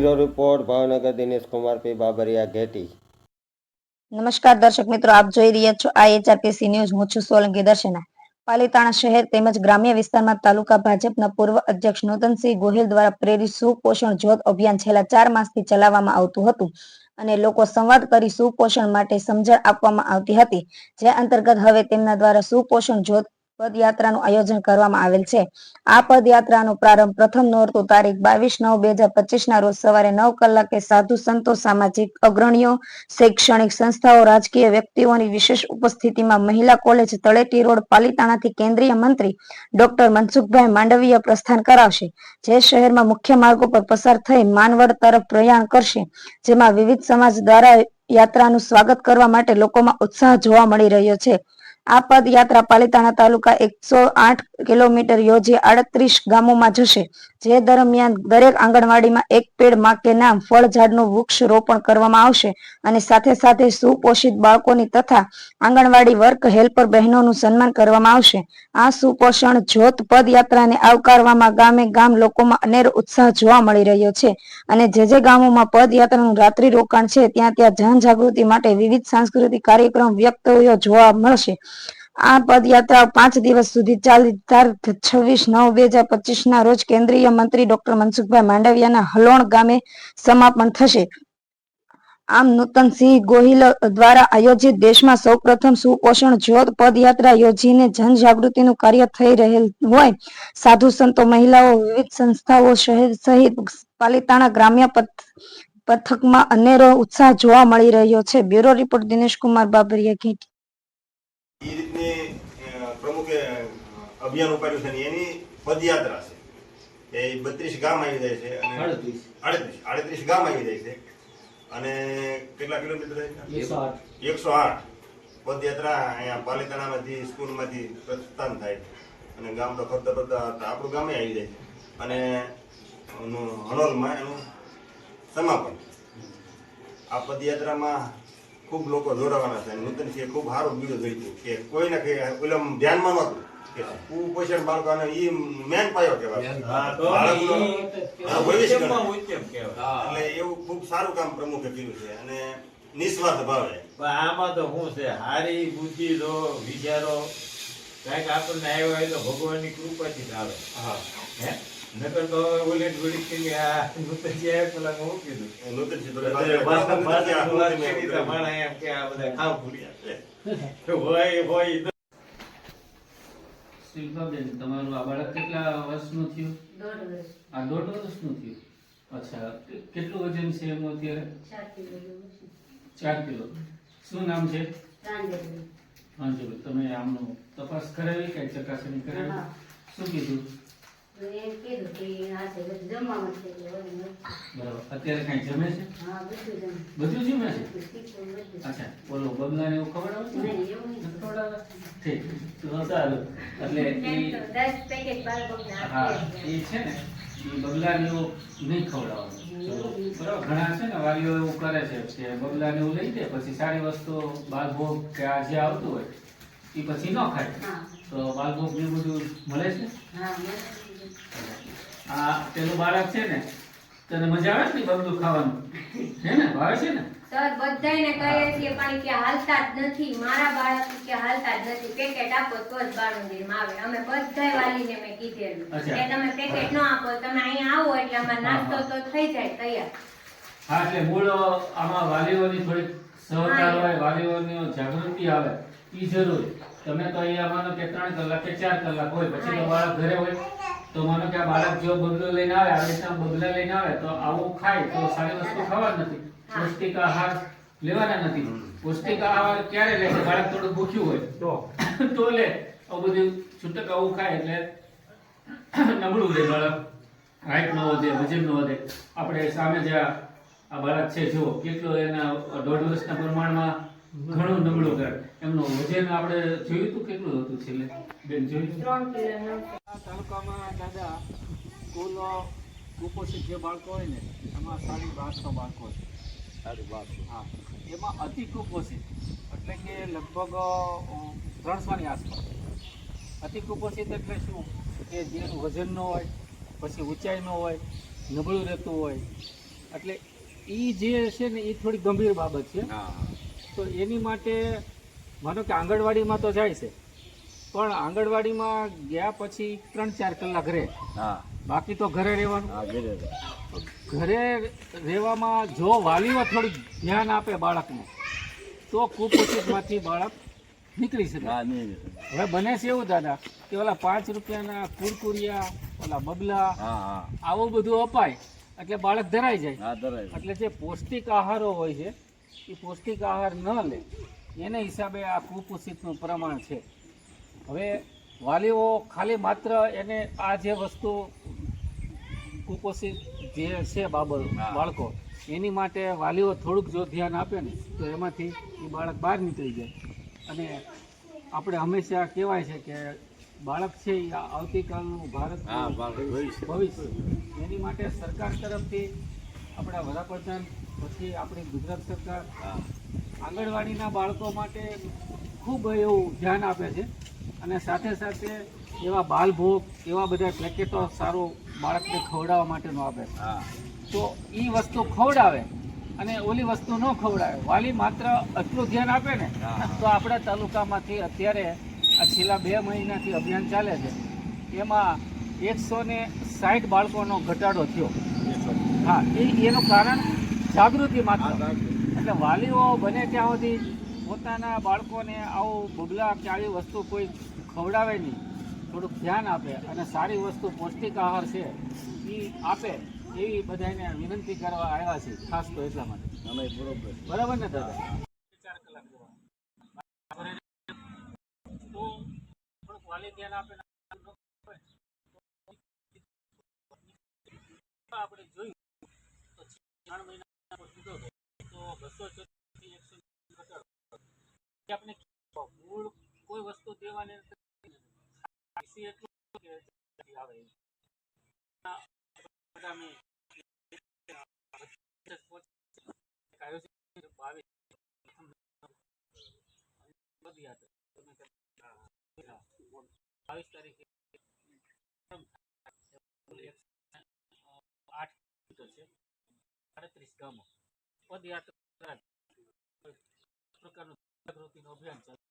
Bureau report, Bhavnagar Dinesh Kumar, P. Babariya, Gheti. નમસ્કાર દર્શક મિત્રો, આપ જોઈ રહ્યા છો આઈએચઆરપીસી ન્યૂઝ. હું છું સોલંકી દર્શના. પાલીતાણા શહેર તેમજ ગ્રામ્ય વિસ્તારમાં તાલુકા ભાજપના પૂર્વ અધ્યક્ષ નૂતનસિંહ ગોહિલ દ્વારા પ્રેરિત સુપોષણ જ્યોત અભિયાન છેલ્લા ચાર માસથી ચલાવવામાં આવતું હતું અને લોકો સંવાદ કરી સુપોષણ માટે સમજણ આપવામાં આવતી હતી. જે અંતર્ગત હવે તેમના દ્વારા સુપોષણ જ્યોત પદયાત્રાનું આયોજન કરવામાં આવેલ છે. આ પદયાત્રાનો પ્રારંભ પ્રથમ નોરતો તારીખ બાવીસ નવ બે હજાર પચીસ ના રોજ સવારે નવ કલાકે સાધુ સંતો, સામાજિક અગ્રણીઓ, શૈક્ષણિક સંસ્થાઓ, રાજકીય વ્યક્તિઓની વિશેષ ઉપસ્થિતિમાં મહિલા કોલેજ તળેટી રોડ પાલિતાણાથી કેન્દ્રીય મંત્રી ડોક્ટર મનસુખભાઈ માંડવીય પ્રસ્થાન કરાવશે. જે શહેરમાં મુખ્ય માર્ગો પર પસાર થઈ માનવડ તરફ પ્રયાણ કરશે, જેમાં વિવિધ સમાજ દ્વારા યાત્રાનું સ્વાગત કરવા માટે લોકોમાં ઉત્સાહ જોવા મળી રહ્યો છે. આ પદયાત્રા પાલિતાણા તાલુકા એકસો આઠ કિલોમીટર યોજી આડત્રીસ ગામોમાં જશે. જે દરમિયાન દરેક આંગણવાડીમાં એક પેડમાં કે નામ ફળ ઝાડનું વૃક્ષ રોપણ કરવામાં આવશે અને સાથે સાથે સુપોષિત બાળકોની તથા આંગણવાડી વર્ક હેલ્પર બહેનોનું સન્માન કરવામાં આવશે. આ સુપોષણ જ્યોત પદયાત્રાને આવકારવામાં ગામે ગામ લોકોમાં અનેરો ઉત્સાહ જોવા મળી રહ્યો છે અને જે જે ગામોમાં પદયાત્રાનું રાત્રિ રોકાણ છે, ત્યાં ત્યાં જનજાગૃતિ માટે વિવિધ સાંસ્કૃતિક કાર્યક્રમ વ્યક્તિઓ જોવા મળશે. આ પદયાત્રા પાંચ દિવસ સુધી ચાલી, તારીખ છવ્વીસ નવ બે હજાર પચીસ ના રોજ કેન્દ્રીય મંત્રી ડોક્ટર મનસુખભાઈ માંડવિયાના હલોણ ગામે સમાપન થશે. આમ નૂતનસિંહ ગોહિલ દ્વારા આયોજિત દેશમાં સૌપ્રથમ સુપોષણ જ્યોત પદયાત્રા યોજીને જનજાગૃતિનું કાર્ય થઈ રહેલ હોય, સાધુ સંતો, મહિલાઓ, વિવિધ સંસ્થાઓ શહેર સહિત પાલિતાણા ગ્રામ્ય પથ, પથકમાં અનેરો ઉત્સાહ જોવા મળી રહ્યો છે. Bureau report Dinesh Kumar Babariya Gheti. એ રીતની પ્રમુખે અભિયાન ઉપાડ્યું છે ને એની પદયાત્રા છે. એ બત્રીસ ગામ આવી જાય છે અને આડત્રીસ. આડત્રીસ ગામ આવી જાય છે. અને કેટલા કિલોમીટર થાય એકસો આઠ. પદયાત્રા અહીંયા પાલિતાણામાંથી સ્કૂલમાંથી પ્રસ્થાન થાય અને ગામ તો ફરતા ફરતા આપણું ગામે આવી જાય છે. અને હનોલમાં એનું સમાપન. આ પદયાત્રામાં ખૂબ લોકો જોડાવાના છે. નૂતનસિંહે ખૂબ સારું બીડું જોઈતું કે કોઈને કે ઓલમ ધ્યાનમાં નહોતું કે કુપોષણ બાળકોને ઈ મેન પાયો કહેવાય. હા, હા. એટલે એવું ખૂબ સારું કામ પ્રમુખે કર્યું છે. અને નિસ્વાર્થ ભાવે. પણ આમાં તો શું છે? હારી બુદ્ધિ લો વિચારો. કાંઈક આપણને આવ્યો હોય તો ભગવાનની કૃપાથી જ આવે. હે? નકર તો ઓલે ઘોડી કે આ નૂતન જે પેલા હું કીધું? નૂતનસિંહ તો અત્યારે બાળકો- ભાષા- નૂતનસિંહ આ ભાષાની વાત કૃતિમાં કરી તો માણસ એમ કે આ બધા ખાવ ભૂર્યા હોય હોય. શિલ્પાબેન તમારું આ બાળક કેટલા વર્ષનું થયું? દોઢ વર્ષ. આ દોઢ વર્ષનું થયું? અચ્છા કેટલું વજન છે એમનું અત્યારે? ચાર કિલો શું નામ છે. અંજુ તમે આમનું તપાસ કરાવી કે ચકાસણી કરાવી? શું કીધું? અત્યારે કઈ જમે છે? બધું જમે છે. અચ્છા બોલો બબલાને એવું નહીં, એવું ખવડાવે? ઠીક. તો સારું. એટલે એમ એ તો દસ પેકેટ બાળકોને હા એ છે ને બગલાને એવું નહીં ખવડાવવાનું. બરાબર ઘણા છે ને વાલીઓ એવું કરે છે કે બગલાને એવું લઈ દે પછી સારી વસ્તુ બાલભોગ કે આ જે આવતું હોય એ પછી ન ખાય. તો બાલભોગ ને બધું મળે છે? હા આ પેલું બાળક છે ને તને મજા આવે ને બધું ખાવાનું? હે ને ભાવે છે ને? સર બધાને કહીએ છીએ પણ કે હાલતા જ નથી મારા બાળક કે હાલતા જ નથી. પેકેટ આપો તો જ બાળુંગીરમાં આવે. અમે બધાય વાલીને મેં કીધેલું કે તમે પેકેટ ન આપો તમે અહીંયા આવો એટલે અમારે નાસ્તો તો થઈ જાય તૈયાર. હા એટલે મૂળ આમાં વાલીઓની થોડીક સહકાર હોય વાલીઓની જાગૃતિ આવે એ જરૂરી. તમે તો અહીંયા માનો કે ત્રણ કલાક કે ચાર કલાક હોય પછી તો બાળક ઘરે હોય. તો માનો કે આ બાળક જો બગલો લઈને આવે આવી રીતના બગલા લઈને આવે તો આવું ખાય તો સારી વસ્તુ ખાવા નથી. પૌષ્ટિક આહાર લેવાના નથી. પૌષ્ટિક આહાર ક્યારે લે છે? બાળક થોડું ભૂખ્યું હોય તો? તો લે. આવું બધું છૂટક આવું ખાય એટલે નબળું રહે બાળક. હાઈટ ન વધે વજન ન વધે. આપણે સામે જે આ બાળક છે જુઓ કેટલો એના દોઢ વર્ષના પ્રમાણમાં ઘણું નબળું કરે. એમનું વજન આપણે જોયું હતું? કેટલું હતું છેલ્લે? બેન જોયું? ત્રણ કિલો આ તાલુકામાં દાદા કુલ કુપોષિત જે બાળકો હોય ને એમાં સાડી બારસો બાળકો છે. સાડી બારસો હા. એમાં અતિ કુપોષિત એટલે કે લગભગ ત્રણસોની આસપાસ. અતિ કુપોષિત એટલે શું? કે જેનું વજન ન હોય પછી ઊંચાઈ ન હોય નબળું રહેતું હોય. એટલે એ જે છે ને એ થોડી ગંભીર બાબત છે. તો એની માટે માનો કે આંગણવાડીમાં તો જાય છે. પણ આંગણવાડીમાં ગયા પછી ત્રણ ચાર કલાક રહે. બાકી તો ઘરે રહેવાનું. ઘરે રહેવામાં જો વાલીઓ થોડું ધ્યાન આપે બાળકને તો કુપોષિતમાંથી બાળક નીકળી શકે. હવે બને છે એવું દાદા કે ઓલા પાંચ રૂપિયાના કુરકુરિયા ઓલા બબલા આવું બધું અપાય એટલે બાળક ધરાઈ જાય. એટલે જે પૌષ્ટિક આહારો હોય છે એ પૌષ્ટિક આહાર ન લે. એને હિસાબે આ કુપોષિતનું પ્રમાણ છે. હવે વાલીઓ ખાલી માત્ર એને આ જે વસ્તુ કુપોષિત જે છે બાબત બાળકો એની માટે વાલીઓ થોડુંક જો ધ્યાન આપે ને તો એમાંથી એ બાળક બહાર નીકળી જાય. અને આપણે હંમેશા કહેવાય છે કે બાળક છે એ આવતીકાલનું ભારત ભવિષ્ય. એની માટે સરકાર તરફથી આપણા વડાપ્રધાન પછી આપણી ગુજરાત સરકાર આંગણવાડીના બાળકો માટે ખૂબ એવું ધ્યાન આપે છે. અને સાથે સાથે એવા બાલભોગ એવા બધા પેકેટો સારું બાળકને ખવડાવવા માટેનું આપે. તો એ વસ્તુ ખવડાવે અને ઓલી વસ્તુ ન ખવડાવે. વાલી માત્ર આટલું ધ્યાન આપે ને તો આપણા તાલુકામાંથી અત્યારે આ છેલ્લા બે મહિનાથી અભિયાન ચાલે છે. એમાં એકસો ને સાઠ બાળકોનો ઘટાડો થયો. હા એ એનું કારણ જાગૃતિ માત્ર. એટલે વાલીઓ બને ત્યાં સુધી પોતાના બાળકોને આવું બગલા કે આવી વસ્તુ કોઈ ખવડાવે નહીં. થોડુંક ધ્યાન આપે અને સારી વસ્તુ પૌષ્ટિક આહાર છે એ આપે એવી બધાને વિનંતી કરવા આવ્યા છે ખાસ તો એટલા માટે. બરાબર ને દાદા ચાર કલાક તો વાલી ધ્યાન આપે ને આપણે જોયું તો ત્રણ મહિના કીધો હતો તો બસો થી એકસો ઘટાડો એ આપણે મૂળ કોઈ વસ્તુ દેવાની નથી. કે બાવીસ તારીખે આઠ કિલોમીટર છે. સાડત્રીસ ગામો. પદયાત્રા. પ્રકારનું જાગૃતિનું અભિયાન ચાલે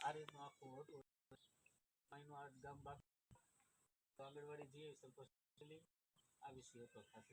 આ રીતનું આખું હતું. અહીંનું આ ગામ બાકી. આંગણવાડી જઈએ સંતોષ આ વિષય હતો ખાસ